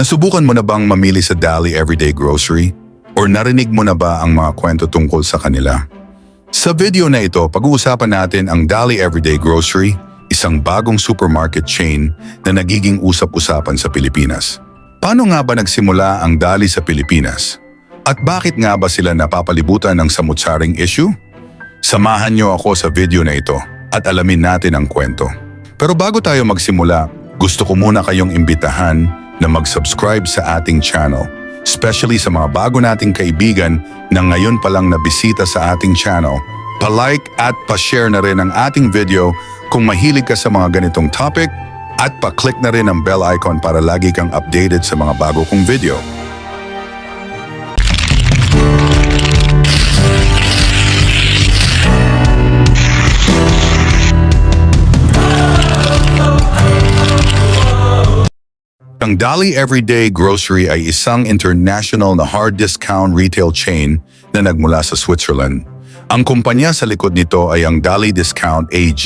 Nasubukan mo na bang mamili sa Dali Everyday Grocery? Or narinig mo na ba ang mga kwento tungkol sa kanila? Sa video na ito, pag-uusapan natin ang Dali Everyday Grocery, isang bagong supermarket chain na nagiging usap-usapan sa Pilipinas. Paano nga ba nagsimula ang Dali sa Pilipinas? At bakit nga ba sila napapalibutan ng samutsaring issue? Samahan niyo ako sa video na ito at alamin natin ang kwento. Pero bago tayo magsimula, gusto ko muna kayong imbitahan na mag-subscribe sa ating channel, especially sa mga bago nating kaibigan na ngayon pa lang nabisita sa ating channel. Pa-like at pa-share na rin ang ating video kung mahilig ka sa mga ganitong topic at pa-click na rin ang bell icon para lagi kang updated sa mga bago kong video. Ang Dali Everyday Grocery ay isang international na hard discount retail chain na nagmula sa Switzerland. Ang kumpanya sa likod nito ay ang Dali Discount AG,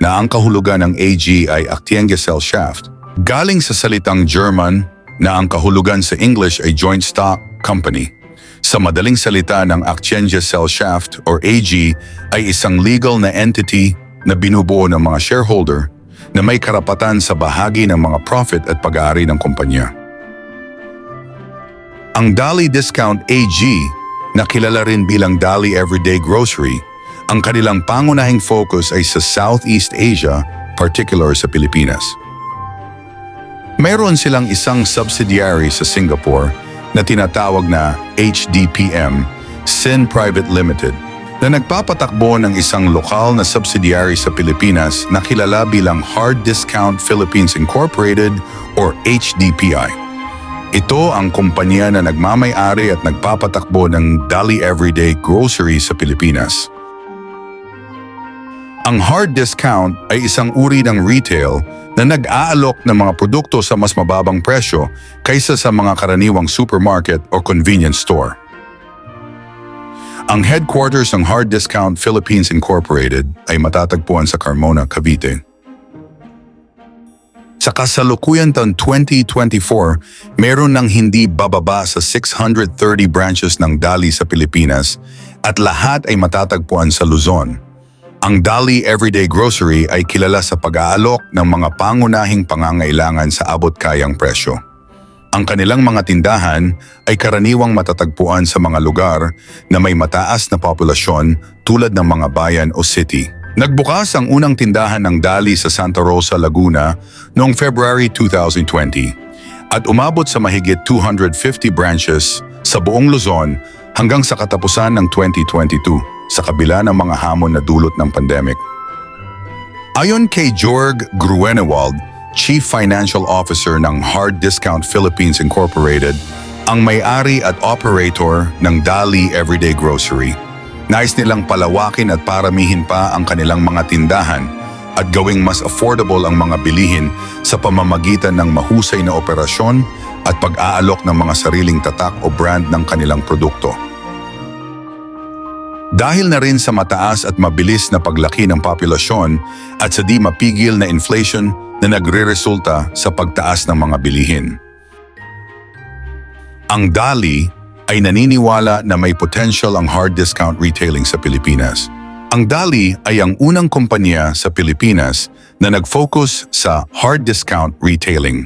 na ang kahulugan ng AG ay Aktiengesellschaft. Galing sa salitang German na ang kahulugan sa English ay Joint Stock Company. Sa madaling salita ng Aktiengesellschaft or AG ay isang legal na entity na binubuo ng mga shareholder na may karapatan sa bahagi ng mga profit at pag-aari ng kumpanya. Ang Dali Discount AG, na kilala rin bilang Dali Everyday Grocery, ang kanilang pangunahing focus ay sa Southeast Asia, particular sa Pilipinas. Mayroon silang isang subsidiary sa Singapore na tinatawag na HDPM, Sin Private Limited, na nagpapatakbo ng isang lokal na subsidiary sa Pilipinas na kilala bilang Hard Discount Philippines Incorporated or HDPI. Ito ang kumpanya na nagmamay-ari at nagpapatakbo ng Dali Everyday Grocery sa Pilipinas. Ang hard discount ay isang uri ng retail na nag-aalok ng mga produkto sa mas mababang presyo kaysa sa mga karaniwang supermarket o convenience store. Ang headquarters ng Hard Discount Philippines Incorporated ay matatagpuan sa Carmona, Cavite. Sa kasalukuyan taon 2024, meron ng hindi bababa sa 630 branches ng Dali sa Pilipinas at lahat ay matatagpuan sa Luzon. Ang Dali Everyday Grocery ay kilala sa pag-aalok ng mga pangunahing pangangailangan sa abot-kayang presyo. Ang kanilang mga tindahan ay karaniwang matatagpuan sa mga lugar na may mataas na populasyon tulad ng mga bayan o city. Nagbukas ang unang tindahan ng Dali sa Santa Rosa, Laguna noong February 2020 at umabot sa mahigit 250 branches sa buong Luzon hanggang sa katapusan ng 2022 sa kabila ng mga hamon na dulot ng pandemic. Ayon kay Jorg Gruenewald, Chief Financial Officer ng Hard Discount Philippines Incorporated, ang may-ari at operator ng Dali Everyday Grocery. Nais nilang palawakin at paramihin pa ang kanilang mga tindahan at gawing mas affordable ang mga bilihin sa pamamagitan ng mahusay na operasyon at pag-aalok ng mga sariling tatak o brand ng kanilang produkto. Dahil na rin sa mataas at mabilis na paglaki ng populasyon at sa di mapigil na inflation na nagre-resulta sa pagtaas ng mga bilihin. Ang DALI ay naniniwala na may potential ang hard discount retailing sa Pilipinas. Ang DALI ay ang unang kumpanya sa Pilipinas na nag-focus sa hard discount retailing.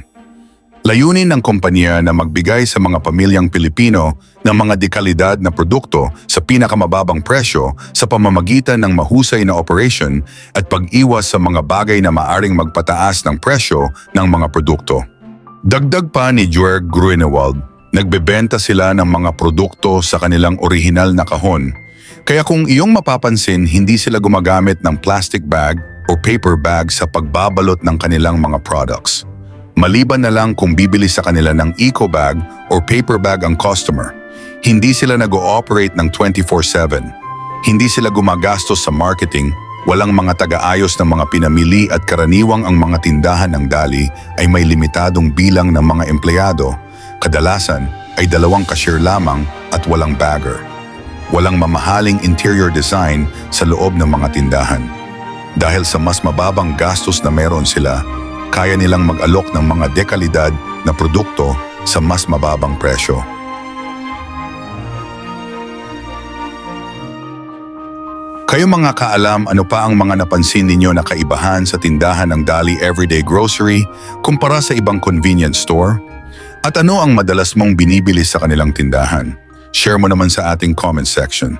Layunin ng kumpanya na magbigay sa mga pamilyang Pilipino ng mga dekalidad na produkto sa pinakamababang presyo sa pamamagitan ng mahusay na operation at pag-iwas sa mga bagay na maaring magpataas ng presyo ng mga produkto. Dagdag pa ni Jorg Gruenewald, nagbebenta sila ng mga produkto sa kanilang orihinal na kahon. Kaya kung iyong mapapansin, hindi sila gumagamit ng plastic bag o paper bag sa pagbabalot ng kanilang mga products. Maliban na lang kung bibili sa kanila ng eco bag or paper bag ang customer. Hindi sila nag-ooperate ng 24-7. Hindi sila gumagastos sa marketing, walang mga taga-ayos ng mga pinamili at karaniwang ang mga tindahan ng Dali ay may limitadong bilang ng mga empleyado. Kadalasan ay dalawang cashier lamang at walang bagger. Walang mamahaling interior design sa loob ng mga tindahan. Dahil sa mas mababang gastos na meron sila, kaya nilang mag-alok ng mga dekalidad na produkto sa mas mababang presyo. Kayo mga kaalam, ano pa ang mga napansin ninyo na kaibahan sa tindahan ng Dali Everyday Grocery kumpara sa ibang convenience store? At ano ang madalas mong binibili sa kanilang tindahan? Share mo naman sa ating comment section.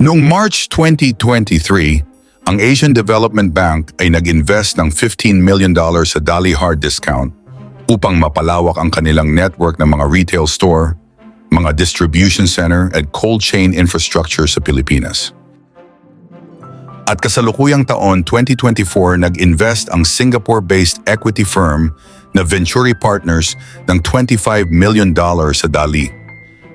Noong March 2023, ang Asian Development Bank ay nag-invest ng $15 million sa Dali Hard Discount upang mapalawak ang kanilang network ng mga retail store, mga distribution center at cold chain infrastructure sa Pilipinas. At kasalukuyang taon 2024, nag-invest ang Singapore-based equity firm na Venturi Partners ng $25 million sa Dali.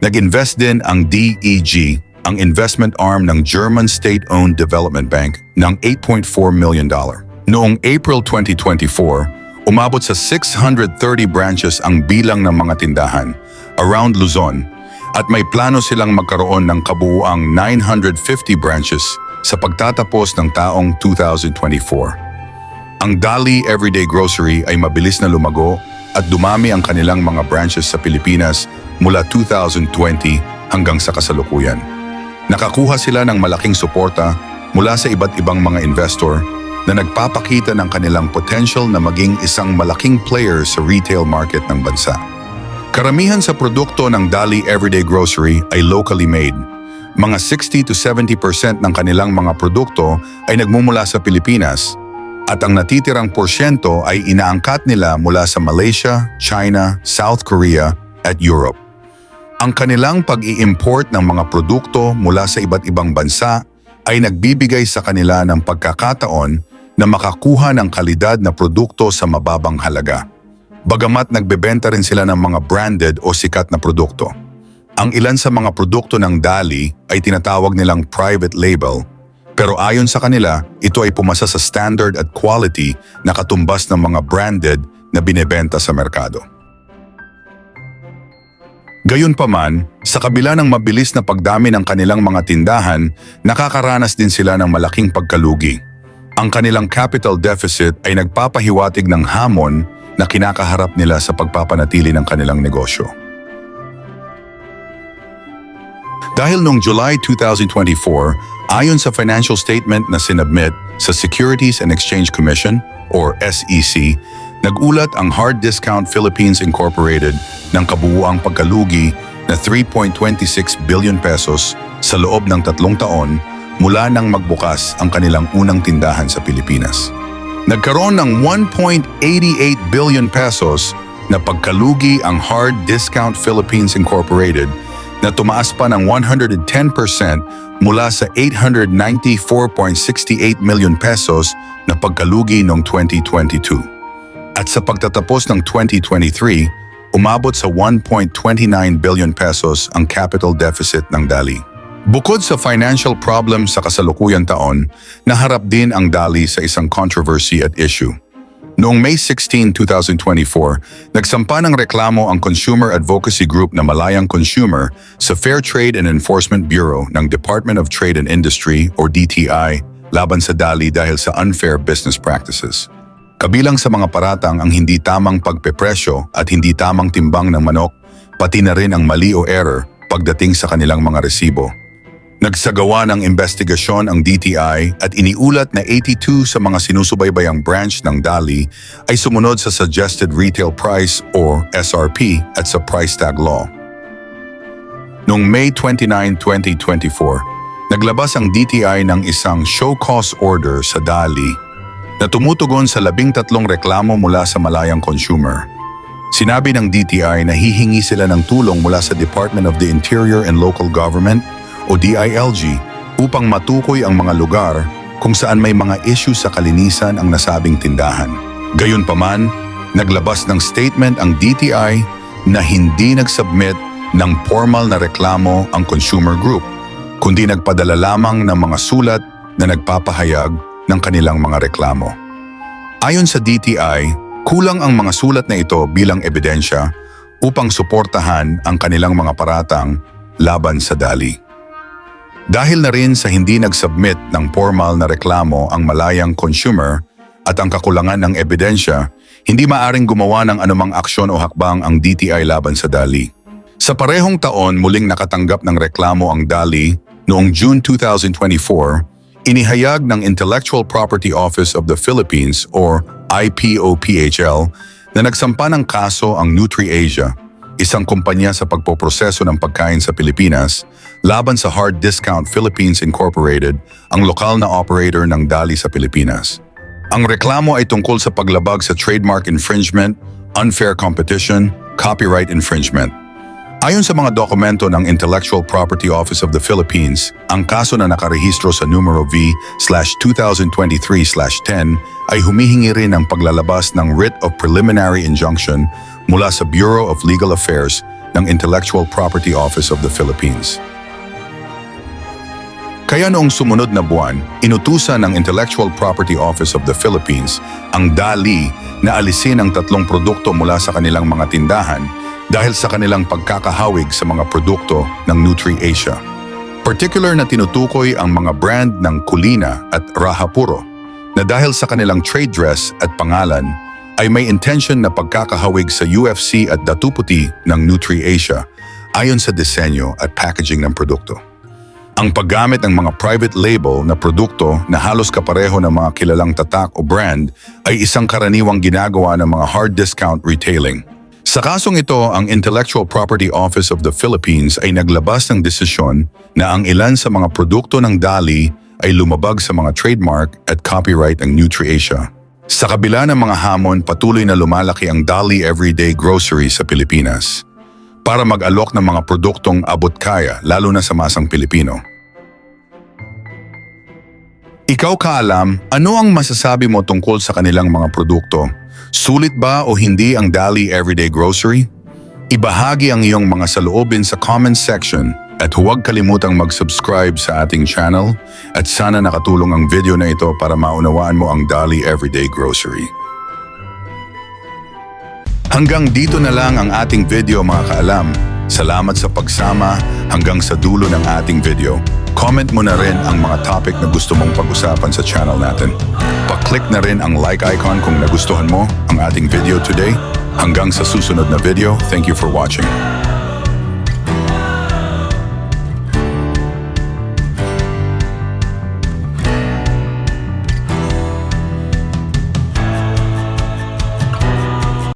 Nag-invest din ang DEG, ang investment arm ng German state-owned development bank ng $8.4 million. Noong April 2024, umabot sa 630 branches ang bilang ng mga tindahan around Luzon at may plano silang magkaroon ng kabuuang 950 branches sa pagtatapos ng taong 2024. Ang Dali Everyday Grocery ay mabilis na lumago at dumami ang kanilang mga branches sa Pilipinas mula 2020 hanggang sa kasalukuyan. Nakakuha sila ng malaking suporta mula sa iba't ibang mga investor na nagpapakita ng kanilang potential na maging isang malaking player sa retail market ng bansa. Karamihan sa produkto ng Dali Everyday Grocery ay locally made. Mga 60 to 70% ng kanilang mga produkto ay nagmumula sa Pilipinas at ang natitirang porsyento ay inaangkat nila mula sa Malaysia, China, South Korea at Europe. Ang kanilang pag-i-import ng mga produkto mula sa iba't ibang bansa ay nagbibigay sa kanila ng pagkakataon na makakuha ng kalidad na produkto sa mababang halaga. Bagamat nagbebenta rin sila ng mga branded o sikat na produkto. Ang ilan sa mga produkto ng Dali ay tinatawag nilang private label, pero ayon sa kanila, ito ay pumasa sa standard at quality na katumbas ng mga branded na binebenta sa merkado. Gayunpaman, sa kabila ng mabilis na pagdami ng kanilang mga tindahan, nakakaranas din sila ng malaking pagkalugi. Ang kanilang capital deficit ay nagpapahiwatig ng hamon na kinakaharap nila sa pagpapanatili ng kanilang negosyo. Dahil noong July 2024, ayon sa financial statement na sinubmit sa Securities and Exchange Commission or SEC, nagulat ang Hard Discount Philippines Incorporated ng kabuuang pagkalugi na 3.26 billion pesos sa loob ng tatlong taon mula nang magbukas ang kanilang unang tindahan sa Pilipinas. Nagkaroon ng 1.88 billion pesos na pagkalugi ang Hard Discount Philippines Incorporated na tumaas pa ng 110% mula sa 894.68 million pesos na pagkalugi noong 2022. At sa pagtatapos ng 2023, umabot sa 1.29 billion pesos ang capital deficit ng Dali. Bukod sa financial problems sa kasalukuyang taon, naharap din ang Dali sa isang controversy at issue. Noong May 16, 2024, nagsampa ng reklamo ang consumer advocacy group na Malayang Consumer sa Fair Trade and Enforcement Bureau ng Department of Trade and Industry or DTI laban sa Dali dahil sa unfair business practices. Kabilang sa mga paratang ang hindi tamang pagpepresyo at hindi tamang timbang ng manok, pati na rin ang mali o error pagdating sa kanilang mga resibo. Nagsagawa ng investigasyon ang DTI at iniulat na 82 sa mga sinusubaybayang branch ng DALI ay sumunod sa Suggested Retail Price or SRP at sa price tag law. Noong May 29, 2024, naglabas ang DTI ng isang show cause order sa DALI na tumutugon sa labing tatlong reklamo mula sa malayang consumer. Sinabi ng DTI na hihingi sila ng tulong mula sa Department of the Interior and Local Government o DILG upang matukoy ang mga lugar kung saan may mga issue sa kalinisan ang nasabing tindahan. Gayunpaman, naglabas ng statement ang DTI na hindi nagsubmit ng formal na reklamo ang consumer group, kundi nagpadala lamang ng mga sulat na nagpapahayag ng kanilang mga reklamo. Ayon sa DTI, kulang ang mga sulat na ito bilang ebidensya upang suportahan ang kanilang mga paratang laban sa dali. Dahil na rin sa hindi nag-submit ng formal na reklamo ang malayang consumer, at ang kakulangan ng ebidensya, hindi maaring gumawa ng anumang aksyon o hakbang ang DTI laban sa Dali. Sa parehong taon muling nakatanggap ng reklamo ang Dali noong June 2024, inihayag ng Intellectual Property Office of the Philippines or IPOPHL na nagsampa ng kaso ang NutriAsia, isang kumpanya sa pagpoproseso ng pagkain sa Pilipinas, laban sa Hard Discount Philippines Incorporated, ang lokal na operator ng Dali sa Pilipinas. Ang reklamo ay tungkol sa paglabag sa trademark infringement, unfair competition, copyright infringement. Ayon sa mga dokumento ng Intellectual Property Office of the Philippines, ang kaso na nakarehistro sa numero V-2023-10 ay humihingi rin ng paglalabas ng Writ of Preliminary Injunction mula sa Bureau of Legal Affairs ng Intellectual Property Office of the Philippines. Kaya noong sumunod na buwan, inutusan ng Intellectual Property Office of the Philippines ang DALI na alisin ang tatlong produkto mula sa kanilang mga tindahan dahil sa kanilang pagkakahawig sa mga produkto ng NutriAsia. Particular na tinutukoy ang mga brand ng Kulina at Rahapuro na dahil sa kanilang trade dress at pangalan ay may intention na pagkakahawig sa UFC at Datuputi ng NutriAsia ayon sa disenyo at packaging ng produkto. Ang paggamit ng mga private label na produkto na halos kapareho ng mga kilalang tatak o brand ay isang karaniwang ginagawa ng mga hard discount retailing. Sa kasong ito, ang Intellectual Property Office of the Philippines ay naglabas ng desisyon na ang ilan sa mga produkto ng DALI ay lumabag sa mga trademark at copyright ng NutriAsia. Sa kabila ng mga hamon, patuloy na lumalaki ang DALI Everyday Grocery sa Pilipinas para mag-alok ng mga produktong abot kaya lalo na sa masang Pilipino. Ikaw kaalam, ano ang masasabi mo tungkol sa kanilang mga produkto? Sulit ba o hindi ang Dali Everyday Grocery? Ibahagi ang iyong mga saloobin sa comment section at huwag kalimutang mag-subscribe sa ating channel at sana nakatulong ang video na ito para maunawaan mo ang Dali Everyday Grocery. Hanggang dito na lang ang ating video mga kaalam. Salamat sa pagsama hanggang sa dulo ng ating video. Comment mo na rin ang mga topic na gusto mong pag-usapan sa channel natin. Pa-click na rin ang like icon kung nagustuhan mo ang ating video today. Hanggang sa susunod na video, thank you for watching.